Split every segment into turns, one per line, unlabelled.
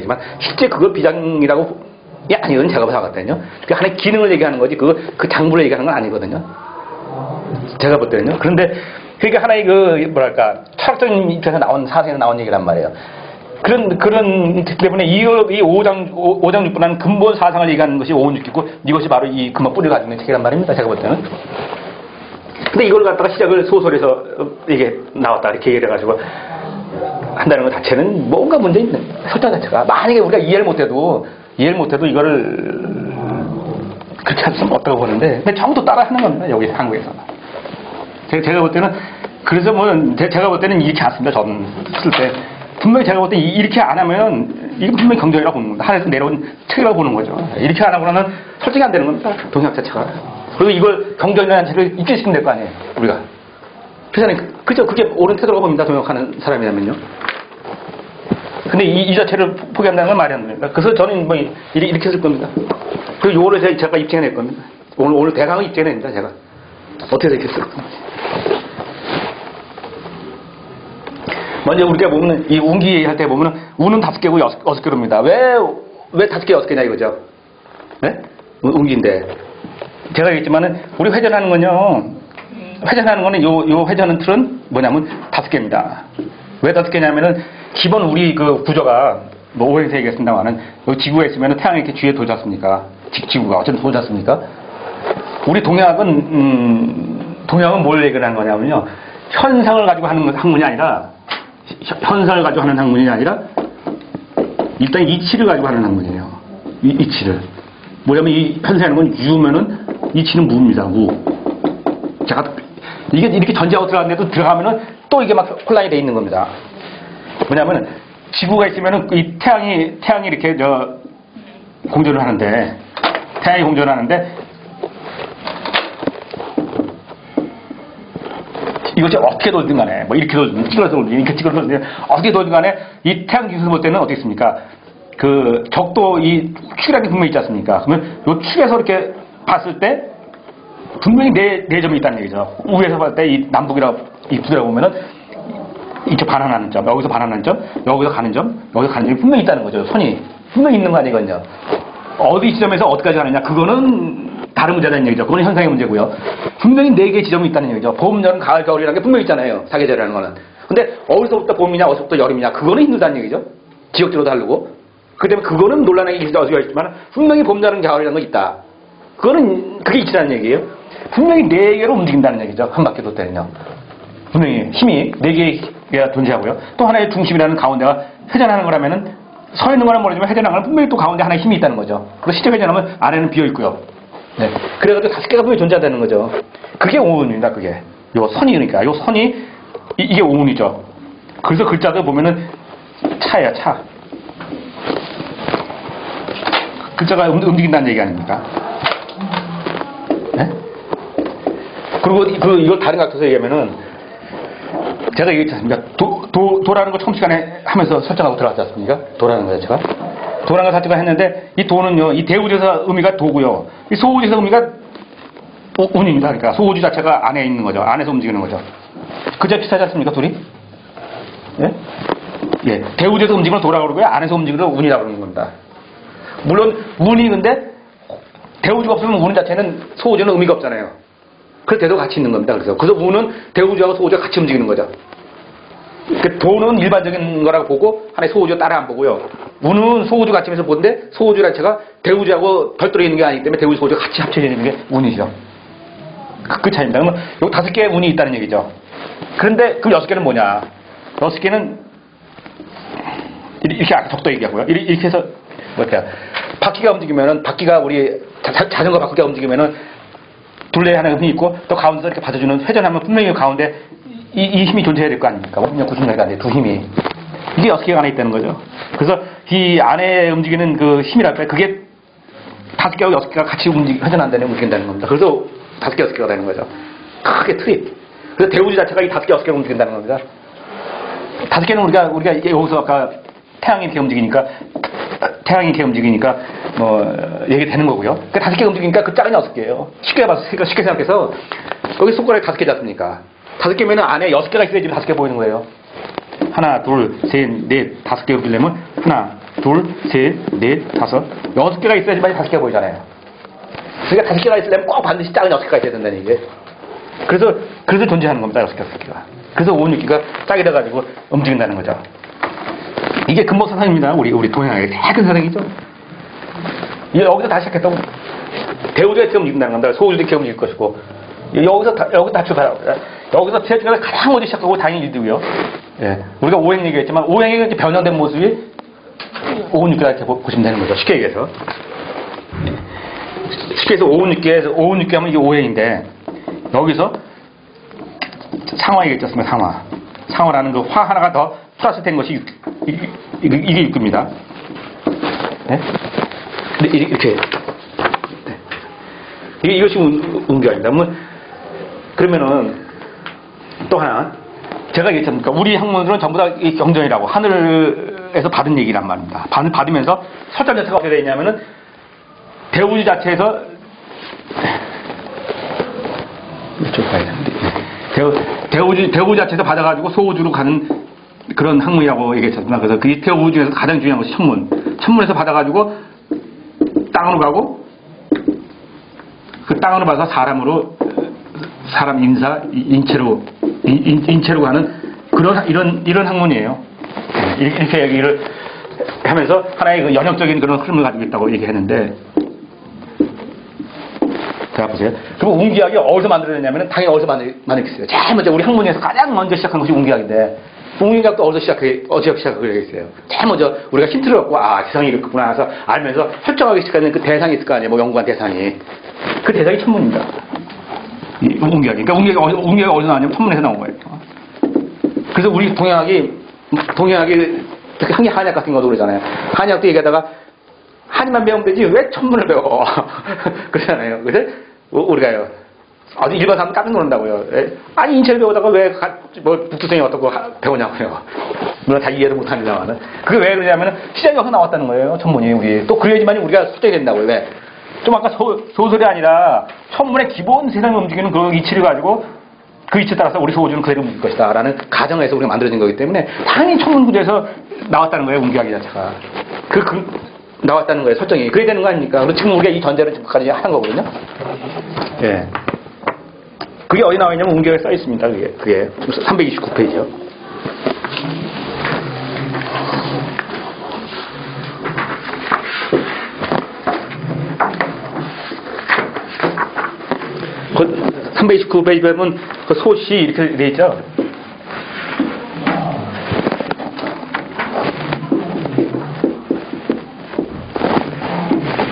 지만 실제 그걸 비장이라고 이 아니거든요. 제가 봐봤거든요. 그 하나의 기능을 얘기하는 거지 그, 그 장부를 얘기하는 건 아니거든요. 제가 볼 때는요. 그런데 그게 하나의 그 뭐랄까 철학적인 입장에서 나온 사상에서 나온 얘기란 말이에요. 그런 그런 때문에 이, 이 5장 5장 6분한 근본 사상을 얘기하는 것이 5분 6기고 이것이 바로 이 근본 뿌리를 가지고 있는 책이란 말입니다. 제가 볼 때는. 근데 이걸 갖다가 시작을 소설에서 이게 나왔다 이렇게 얘기를 해가지고 한다는 것 자체는 뭔가 문제 있는 설정 자체가 만약에 우리가 이해를 못해도 이해를 못해도 이거를 그렇게 할 수는 없다고 보는데 근데 전부 따라 하는 겁니다 여기 한국에서. 제가, 제가 볼 때는 그래서 뭐 제- 제가 볼 때는 이렇게 않습니다 저는. 했을 때. 분명히 제가 볼 때 이렇게 안 하면 이건 분명히 경쟁이라고 보는 겁니다. 하늘에서 내려온 책이라고 보는 거죠. 이렇게 안 하고는 설정이 안 되는 겁니다 동학 자체가. 그리고 이걸 경쟁이라는 책을 입증시키면 될 거 아니에요 우리가. 그래서 그죠 그게 옳은 태도라고 봅니다 동역하는 사람이라면요 근데 이, 이 자체를 포기한다는 건 말이 안 됩니다. 그래서 저는 뭐 이- 이렇게, 쓸 겁니다. 그리고 요거를 제가, 제가 입증해낼 겁니다. 오늘, 오늘 대강을 입증해냅니다, 제가. 어떻게 이렇게 쓸 건지. 먼저 우리가 보면 이 운기 할 때 보면 운은 다섯 개고 여섯, 여섯 개로입니다. 왜, 왜 다섯 개 여섯 개냐 이거죠? 네? 운- 운기인데. 제가 얘기했지만은 우리 회전하는 건요, 회전하는 거는 요, 요 회전하는 틀은 뭐냐면 다섯 개입니다. 왜 다섯 개냐면은 기본 우리 그 구조가 뭐 오해서 얘기했습니다만은 요 지구에 있으면 태양이 이렇게 주위에 돌지 않습니까? 지, 지구가 어쨌든 돌지 않습니까? 우리 동양은 음, 동양은 뭘 얘기를 하는 거냐면요. 현상을 가지고 하는 것- 학문이 아니라 현- 현상을 가지고 하는 학문이 아니라 일단 이치를 가지고 하는 학문이에요. 이, 이치를. 뭐냐면 이 현상이라는 건 유면은 이치는 무입니다. 무. 제가 이게 이렇게 전제하고 들어갔는데도 들어가면은 또 이게 막 혼란이 돼 있는 겁니다. 뭐냐면은 지구가 있으면은 이 태양이 태양이 이렇게 저 공전을 하는데 태양이 공전을 하는데 이것이 어떻게 돌든 간에 뭐 이렇게 돌든 찌그러서 돌든 이렇게 찌그러서 돌든 어떻게 돌든 간에 이 태양 기술을 볼 때는 어떻게 있습니까? 그 적도 이 축이라는 게 분명히 있지 않습니까? 그러면 요 축에서 이렇게 봤을 때 분명히 네, 네 점이 있다는 얘기죠. 위에서 봤을 때 이 남북이라 이 북이라고 보면은 이쪽 반환하는 점, 여기서 반환하는 점, 여기서 가는 점, 여기서 가는 점이 분명히 있다는 거죠. 선이 분명히 있는 거 아니거든요. 어디 지점에서 어디까지 가느냐 그거는 다른 문제라는 얘기죠. 그건 현상의 문제고요. 분명히 네 개의 지점이 있다는 얘기죠. 봄, 여름, 가을, 겨울이라는 게 분명히 있잖아요. 사계절이라는 거는. 근데 어디서부터 봄이냐, 어디서부터 여름이냐 그거는 힘들다는 얘기죠. 지역적으로 다르고. 그 때문에 그거는 논란의 일수가 있지만 분명히 봄, 여름, 가을이라는 거 있다. 그거는 그게 있다는 얘기예요. 분명히 네 개로 움직인다는 얘기죠. 한 바퀴 돌 때는요. 분명히 힘이 네 개가 존재하고요. 또 하나의 중심이라는 가운데가 회전하는 거라면은 서 있는 거는 모르지만 회전하는 건 분명히 또 가운데 하나의 힘이 있다는 거죠. 그리고 실제 회전하면 안에는 비어 있고요. 네. 그래가지고 다섯 개가 분명히 존재한다는 거죠. 그게 오운입니다. 그게. 요 선이니까. 요 선이 이, 이게 오운이죠. 그래서 글자도 보면은 차예요. 차. 글자가 움- 움직인다는 얘기 아닙니까? 네? 그리고 이- 그 이걸 다른 각도에서 얘기하면은 제가 얘기했지 않습니까? 도, 도, 도라는 거 처음 시간에 하면서 설정하고 들어갔지 않습니까? 도라는 거 자체가. 도라는 거 자체가 했는데 이 도는요, 이 대우제사 의미가 도고요. 이 소우제사 의미가 우- 운입니다. 그러니까 소우주 자체가 안에 있는 거죠. 안에서 움직이는 거죠. 그저 비슷하지 않습니까? 둘이? 예? 예. 대우제에서 움직이는 도라고 그러고요. 안에서 움직이는 운이라고 그러는 겁니다. 물론 운이 근데 대우주가 없으면 운 자체는 소우주는 의미가 없잖아요. 그래서 대도 같이 있는 겁니다. 그래서 그래서 운은 대우주하고 소우주가 같이 움직이는 거죠. 그 도는 일반적인 거라고 보고 하나의 소우주 따라 안 보고요. 운은 소우주 같이 면서 보는데 소우주 자체가 대우주하고 별도로 있는 게 아니기 때문에 대우주 소우주가 같이 합쳐져 있는 게 운이죠. 그, 그 차이입니다. 그러면 요 다섯 개의 운이 있다는 얘기죠. 그런데 그 여섯 개는 뭐냐? 여섯 개는 이렇게 아까 적도 얘기하고요. 이렇게 해서 뭐랄까 바퀴가 움직이면은 바퀴가 우리 자, 자, 전거 바퀴가 움직이면은 둘레 하나 힘이 있고 또 가운데서 이렇게 받아주는 회전하면 분명히 가운데 이, 이 힘이 존재해야 될 거 아닙니까? 그냥 90마리가 안 돼. 두 힘이. 이게 여섯 개가 안에 있다는 거죠. 그래서 이 안에 움직이는 그 힘이랄까 그게 다섯 개하고 여섯 개가 같이 움직 회전한다는 움직인다는 겁니다. 그래서 다섯 개 여섯 개가 되는 거죠. 크게 틀이. 그래서 대우지 자체가 이 다섯 개 여섯 개가 움직인다는 겁니다. 다섯 개는 우리가 우리가 여기서 아까 태양이 이렇게 움직이니까 태양이 이렇게 움직이니까 뭐 얘기 되는 거고요. 그 다섯 개 움직이니까 그 짝은 여섯 개예요. 쉽게 봐서 쉽게 생각해서 여기 손가락에 다섯 개지 않습니까? 다섯 개면은 안에 여섯 개가 있어야지 다섯 개 보이는 거예요. 하나, 둘, 셋, 넷, 다섯 개 움직이려면 하나, 둘, 셋, 넷, 다섯, 여섯 개가 있어야지만 다섯 개가 보이잖아요. 그러니까 다섯 개가 있으려면 꼭 반드시 작은 여섯 개가 있어야 된다는 얘기예요. 그래서, 그래서 존재하는 겁니다, 여섯 개, 여섯 개가. 그래서 오은육기가 짝이 돼가지고 움직인다는 거죠. 이게 근본 사상입니다. 우리, 우리 동양의 작은 사상이죠. 이 여기서 다시 시작했던 대우주가 이렇게 움직인다는 겁니다. 소우주도 이렇게 움직일 것이고. 여기서, 다, 여기서 다 출발, 여기서 제가 가장 먼저 시작하고 당연히 일두고요. 예. 우리가 오행 얘기했지만, 오행의 이제 변형된 모습이 오은육기다 이렇게 보- 보시면 되는 거죠. 쉽게 얘기해서. 쉽게 해서 오은육기에서, 오은육기 하면 이게 오행인데, 여기서 상화 얘기했지 않습니까? 상화. 상화라는 그 화 하나가 더 플러스 된 것이 이게 육입니다. 네? 근데 이- 이렇게. 네. 이것이 운- 운기입니다. 뭐, 그러면은, 또 하나. 제가 얘기했습니까? 우리 학문들은 전부 다이 경전이라고 하늘에서 받은 얘기란 말입니다. 받, 받으면서 설정 자체가 어떻게 되어 있냐면은 대우주 자체에서 되는데 대우, 대우주, 대우주 자체에서 받아가지고 소우주로 가는 그런 학문이라고 얘기했었습니다. 그래서 그 대우주 중에서 가장 중요한 것이 천문. 천문에서 받아가지고 땅으로 가고 그 땅으로 봐서 사람으로 사람 인사 인체로 인, 인- 인체로 가는 그런 이런 이런 학문이에요. 네, 이렇게 이렇게 얘기를 하면서 하나의 그 연역적인 그런 흐름을 가지고 있다고 얘기했는데 자 보세요. 그럼 웅기학이 어디서 만들어졌냐면 당연히 어디서 만들, 만들겠어요. 제일 먼저 우리 학문에서 가장 먼저 시작한 것이 웅기학인데 웅기학도 어디서 시작해 어디서 시작하고 그러겠어요. 제일 먼저 우리가 힌트를 얻고 아 대상이 이렇구나 해서 알면서 설정하기 시작하는 그 대상이 있을 거 아니에요. 뭐 연구한 대상이 그 대상이 천문입니다. 이 웅기학이. 그러니까 웅기학이 어디, 웅기학이 어디서 나왔냐면 천문에서 나온 거예요. 그래서 우리 동양학이, 동양학이 특히 한의 한약 같은 것도 그러잖아요. 한약도 얘기하다가 한의만 배우면 되지 왜 천문을 배워? 그러잖아요. 그래서 우- 우리가요. 아주 일반 사람 깜짝 놀란다고요. 에? 아니 인체를 배우다가 왜 뭐 북두성이 어떻고 하- 배우냐고요. 물론 다 이해를 못합니다만은 그게 왜 그러냐면은 시장이 여기서 나왔다는 거예요. 천문이 우리 또 그래야지만 우리가 수정이 된다고요. 왜? 좀 아까 소, 소설이 아니라 천문의 기본 세상을 움직이는 그 이치를 가지고 그 이치에 따라서 우리 소우주는 그대로 움직일 것이다 라는 가정에서 우리가 만들어진 거기 때문에 당연히 천문 구조에서 나왔다는 거예요 운기학이 자체가 그, 그 나왔다는 거예요 설정이 그래야 되는 거 아닙니까 그리고 지금 우리가 이 전제를 지금까지 하는 거거든요 예. 그게 어디 나와 있냐면 운기학에 써 있습니다 그게, 그게 329페이지요 그 329페이지 보면 그 소시 이렇게 돼 있죠.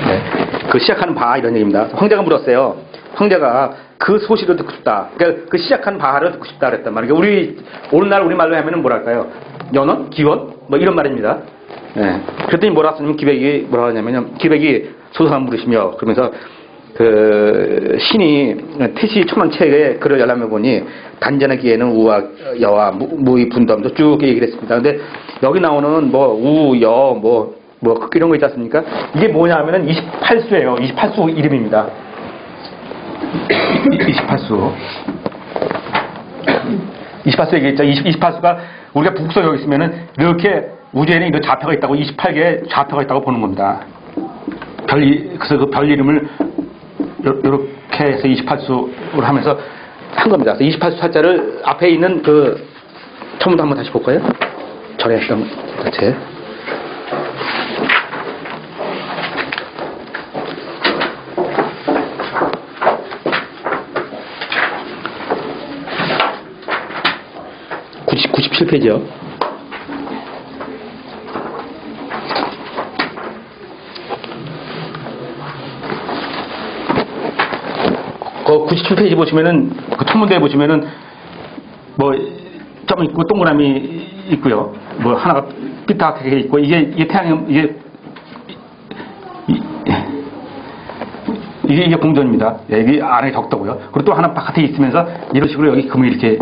네. 그 시작하는 바 이런 얘기입니다. 황제가 물었어요. 황제가 그 소시를 듣고 싶다. 그러니까 그 시작하는 바를 듣고 싶다 그랬단 말이에요. 우리 오늘날 우리 말로 하면은 뭐랄까요? 연원, 기원, 뭐 이런 말입니다. 예. 그랬더니 뭐라 쓰냐면 기백이 뭐라 하냐면요. 기백이 소상한 부르시며 그러면서 그 신이 태시 천원 책에 글을 열람해 보니 단전하기에는 우와 여와 무- 무의 분담도 쭉 얘기를 했습니다. 근데 여기 나오는 뭐 우, 여, 뭐, 뭐 이런 거 있지 않습니까? 이게 뭐냐면은 28수예요. 28수 이름입니다. 28수. 28수 얘기했죠. 20, 28수가 우리가 북서 여기 있으면은 이렇게 우주에는 이런 좌표가 있다고 28개의 좌표가 있다고 보는 겁니다. 별, 이- 그래서 그 별 이름을 이렇게 해서 28수로 하면서 한 겁니다. 그래서 28수 사자를 앞에 있는 그 처음부터 한번 다시 볼까요? 전에 했던 자체. (90, 97페이지요) 그 97페이지 보시면은 그 천문대에 보시면은 뭐점 있고 동그라미 있고요. 뭐 하나가 삐딱하게 있고 이게 이게 태양이 이게 이- 이게 이게 공전입니다. 예, 이게 안에 적도고요. 그리고 또 하나 바깥에 있으면서 이런 식으로 여기 금이 이렇게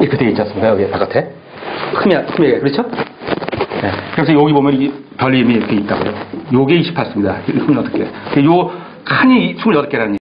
이렇게 되어 있지 않습니까? 여기 바깥에 흠이 흠이 그렇죠? 네. 그래서 여기 보면 이 별림이 이렇게 있다고요. 요게 28수입니다. 28개. 요 칸이 28개라는